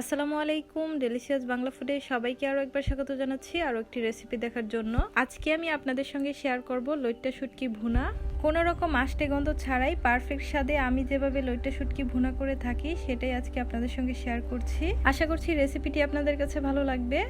আসসালামু আলাইকুম ডেলিশিয়াস বাংলা ফুডে সবাইকে আরও একবার স্বাগত জানাচ্ছি আরও একটি রেসিপি দেখার জন্য। আজকে আমি আপনাদের সঙ্গে শেয়ার করব লইট্টা শুটকি ভুনা। কোনো রকম আষ্টে গন্ধ ছাড়াই পারফেক্ট স্বাদে আমি যেভাবে লইট্টা শুটকি ভুনা করে থাকি, সেটাই আজকে আপনাদের সঙ্গে শেয়ার করছি। আশা করছি রেসিপিটি আপনাদের কাছে ভালো লাগবে।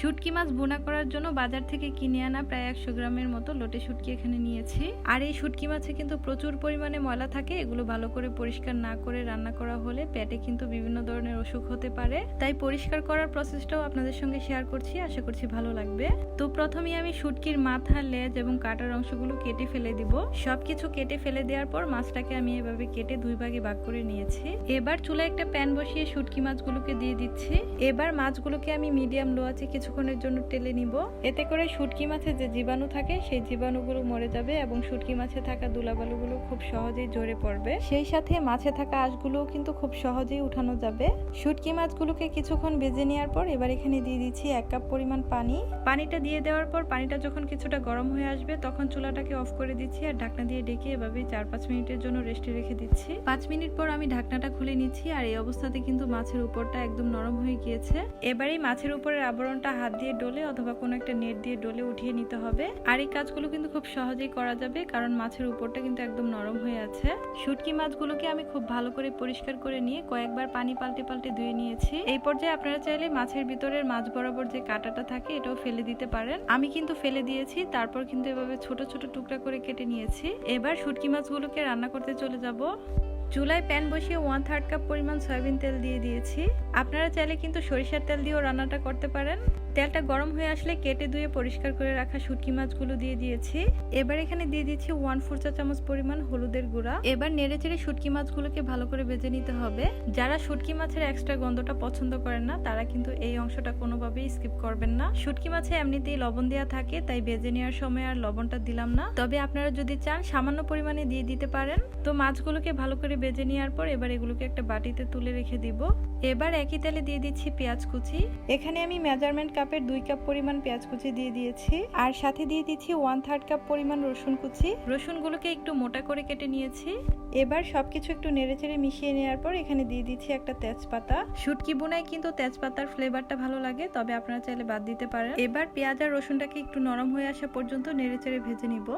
শুটকি মাছ ভুনা করার জন্য বাজার থেকে কিনে আনা প্রায় একশো গ্রামের মতো লোটে শুটকি এখানে নিয়েছি। আর এই শুটকি মাছে কিন্তু প্রচুর পরিমাণে ময়লা থাকে, এগুলো ভালো করে পরিষ্কার না করে রান্না করা হলে পেটে কিন্তু বিভিন্ন ধরনের অসুখ হতে পারে। তাই পরিষ্কার করার প্রসেসটাও আপনাদের সঙ্গে শেয়ার করছি, আশা করছি ভালো লাগবে। তো প্রথমেই আমি শুটকির মাথা, লেজ এবং কাটার অংশগুলো কেটে ফেলে দিব। সবকিছু কেটে ফেলে দেওয়ার পর মাছটাকে আমি এভাবে কেটে দুই ভাগে ভাগ করে নিয়েছি। এবার চুলায় একটা প্যান বসিয়ে শুটকি মাছগুলোকে দিয়ে দিচ্ছি। এবার মাছগুলোকে আমি মিডিয়াম লো আছে কিছুক্ষণের জন্য টেলে নিব। এতে করে শুটকি মাছে যে জীবাণু থাকে, সেই জীবাণুগুলো মরে যাবে এবং শুটকি মাছে থাকা দুলাবালুগুলো খুব সহজেই ঝরে পড়বে। সেই সাথে মাছে থাকা আঁশগুলোও কিন্তু খুব সহজেই উঠানো যাবে। শুটকি মাছগুলোকে কিছুক্ষণ ভেজে নেওয়ার পর এবার এখানে দিয়ে দিচ্ছি এক কাপ পরিমাণ পানি। পানিটা দিয়ে দেওয়ার পর পানিটা যখন কিছুটা গরম হয়ে আসবে, তখন চুলাটাকে অফ করে দিচ্ছি আর ঢাকনা দিয়ে ডেকে এভাবে চার পাঁচ মিনিটের জন্য রেস্টে রেখে দিচ্ছি। পাঁচ মিনিট পর আমি ঢাকনাটা খুলে নিচ্ছি আর এই অবস্থাতে কিন্তু মাছের উপরটা একদম নরম হয়ে গিয়েছে। এবার এই মাছের উপরের আবরণটা হাত দিয়ে ডলে অথবা কোনো একটা নেট দিয়ে ডলে উঠিয়ে নিতে হবে। আর এই কাজগুলো কিন্তু খুব সহজেই করা যাবে কারণ মাছের উপরটা কিন্তু একদম নরম হয়ে আছে। শুটকি মাছগুলোকে আমি খুব ভালো করে পরিষ্কার করে নিয়ে কয়েকবার পানি পাল্টে পাল্টে ধুয়ে নিয়েছি। এই পর্যায়ে আপনারা চাইলে মাছের ভিতরের মাছ বরাবর যে কাঁটাটা থাকে এটাও ফেলে দিতে পারেন। আমি কিন্তু ফেলে দিয়েছি, তারপর কিন্তু এভাবে ছোট ছোট টুকরা করে কেটে নিয়েছি। এবার শুটকি মাছগুলোকে রান্না করতে চলে যাব। চুলায় প্যান বসিয়ে ওয়ান থার্ড কাপ পরিমাণ সয়াবিন তেল দিয়ে দিয়েছি। আপনারা চাইলে কিন্তু সরিষার তেল দিয়েও রান্নাটা করতে পারেন। তেলটা গরম হয়ে আসলে কেটে ধুয়ে পরিষ্কার করে রাখা শুটকি মাছগুলো দিয়ে দিয়েছি। এবার এখানে দিয়ে দিচ্ছি ওয়ান ফোর চা চামচ পরিমাণ হলুদের গুঁড়া। এবার নেড়ে চেড়ে শুটকি মাছগুলোকে ভালো করে ভেজে নিতে হবে। যারা শুটকি মাছের এক্সট্রা গন্ধটা পছন্দ করেন না, তারা কিন্তু এই অংশটা কোনোভাবেই স্কিপ করবেন না। শুটকি মাছে এমনিতেই লবণ দেওয়া থাকে, তাই ভেজে নেওয়ার সময় আর লবণটা দিলাম না। তবে আপনারা যদি চান, সামান্য পরিমাণে দিয়ে দিতে পারেন। তো মাছগুলোকে ভালো করে ভেজে নেওয়ার পর এবার এগুলোকে একটা বাটিতে তুলে রেখে দিব। এবার একই তেলে দিয়ে দিচ্ছি পেঁয়াজ কুচি। এখানে আমি মেজারমেন্ট কাপের দুই কাপ পরিমাণ পেঁয়াজ কুচি দিয়ে দিয়েছি। আর সাথে দিয়ে দিচ্ছি ওয়ান থার্ড কাপ পরিমাণ রসুন কুচি। রসুনগুলোকে একটু মোটা করে কেটে নিয়েছি। এবার সবকিছু একটু নেড়ে চেড়ে মিশিয়ে নেওয়ার পর এখানে দিয়ে দিচ্ছি একটা তেজপাতা। শুটকি বোনায় কিন্তু তেজপাতার ফ্লেভারটা ভালো লাগে তবে আপনারা চাইলে বাদ দিতে পারেন। এবার পেঁয়াজ আর রসুনটাকে একটু নরম হয়ে আসা পর্যন্ত নেড়ে চেড়ে ভেজে নিব।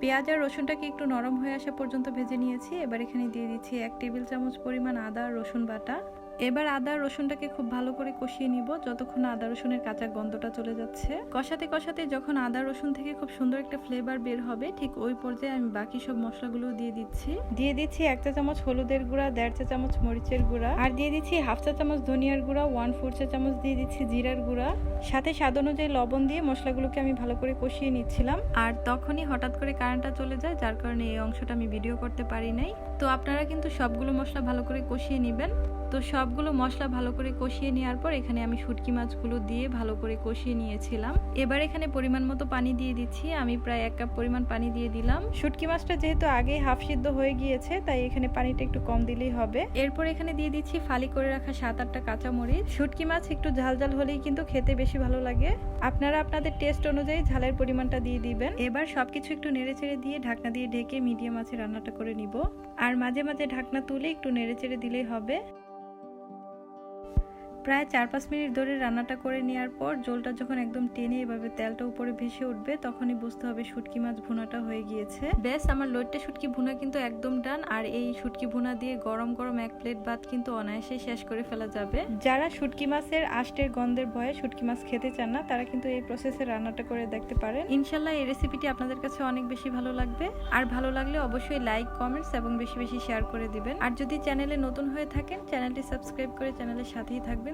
পেঁয়াজ আর রসুনটাকে একটু নরম হয়ে আসা পর্যন্ত ভেজে নিয়েছি। এবার এখানে দিয়ে দিচ্ছি এক টেবিল চামচ পরিমাণ আদা রসুন বাটা। এবার আদা রসুনটাকে খুব ভালো করে কষিয়ে নিব। যতক্ষণ আদা রসুনের কাঁচা গন্ধটা চলে যাচ্ছে। কষাতে কষাতে যখন আদা রসুন থেকে খুব সুন্দর একটা ফ্লেভার বের হবে ঠিক ওই পর্যায়ে আমি বাকি সব মশলাগুলো দিয়ে দিচ্ছি। দিয়ে দিচ্ছি এক চা চামচ হলুদের গুঁড়া দেড় চা চামচ মরিচের গুঁড়া আর দিয়ে দিচ্ছি হাফ চা চামচ ধনিয়ার গুঁড়া ওয়ান ফোর চা চামচ দিয়ে দিচ্ছি জিরার গুঁড়া। সাথে স্বাদ অনুযায়ী লবণ দিয়ে মশলাগুলোকে আমি ভালো করে কষিয়ে নিচ্ছিলাম। আর তখনই হঠাৎ করে কারেন্টটা চলে যায় যার কারণে এই অংশটা আমি ভিডিও করতে পারি নাই। তো আপনারা কিন্তু সবগুলো মশলা ভালো করে কষিয়ে নেবেন। তো সবগুলো মশলা ভালো করে কষিয়ে নেওয়ার পর এখানে আমি শুটকি মাছগুলো দিয়ে ভালো করে কষিয়ে নিয়েছিলাম। এবার এখানে পরিমাণ মতো পানি দিয়ে দিচ্ছি। আমি প্রায় এক কাপ পরিমাণ পানি দিয়ে দিলাম। শুটকি মাছটা যেহেতু আগেই হাফ সিদ্ধ হয়ে গিয়েছে, তাই এখানে পানিটা একটু কম দিলেই হবে। এরপর এখানে দিয়ে দিচ্ছি ফালি করে রাখা সাত আটটা কাঁচামরিচ। শুটকি মাছ একটু ঝাল ঝাল হলেই কিন্তু খেতে বেশি ভালো লাগে। আপনারা আপনাদের টেস্ট অনুযায়ী ঝালের পরিমাণটা দিয়ে দিবেন। এবার সবকিছু একটু নেড়ে চেড়ে দিয়ে ঢাকনা দিয়ে ঢেকে মিডিয়াম আছে রান্নাটা করে নিব। আর মাঝে মাঝে ঢাকনা তুলে একটু নেড়ে চেড়ে দিলেই হবে। প্রায় চার পাঁচ মিনিট ধরে রান্নাটা করে নেওয়ার পর জলটা যখন একদম টেনে এভাবে তেলটা উপরে ভেসে উঠবে তখনই বুঝতে হবে শুটকি মাছ ভুনাটা হয়ে গিয়েছে। বেশ আমার লোটটা শুটকি ভুনা কিন্তু একদম ডান আর এই শুটকি ভুনা দিয়ে গরম গরম এক প্লেট ভাত কিন্তু অনায়াসে শেষ করে ফেলা যাবে। যারা শুটকি মাছের আষ্টের গন্ধের ভয়ে শুটকি মাছ খেতে চান না তারা কিন্তু এই প্রসেসে রান্নাটা করে দেখতে পারেন। ইনশাল্লাহ এই রেসিপিটি আপনাদের কাছে অনেক বেশি ভালো লাগবে। আর ভালো লাগলে অবশ্যই লাইক কমেন্টস এবং বেশি বেশি শেয়ার করে দিবেন। আর যদি চ্যানেলে নতুন হয়ে থাকেন চ্যানেলটি সাবস্ক্রাইব করে চ্যানেলের সাথেই থাকবেন।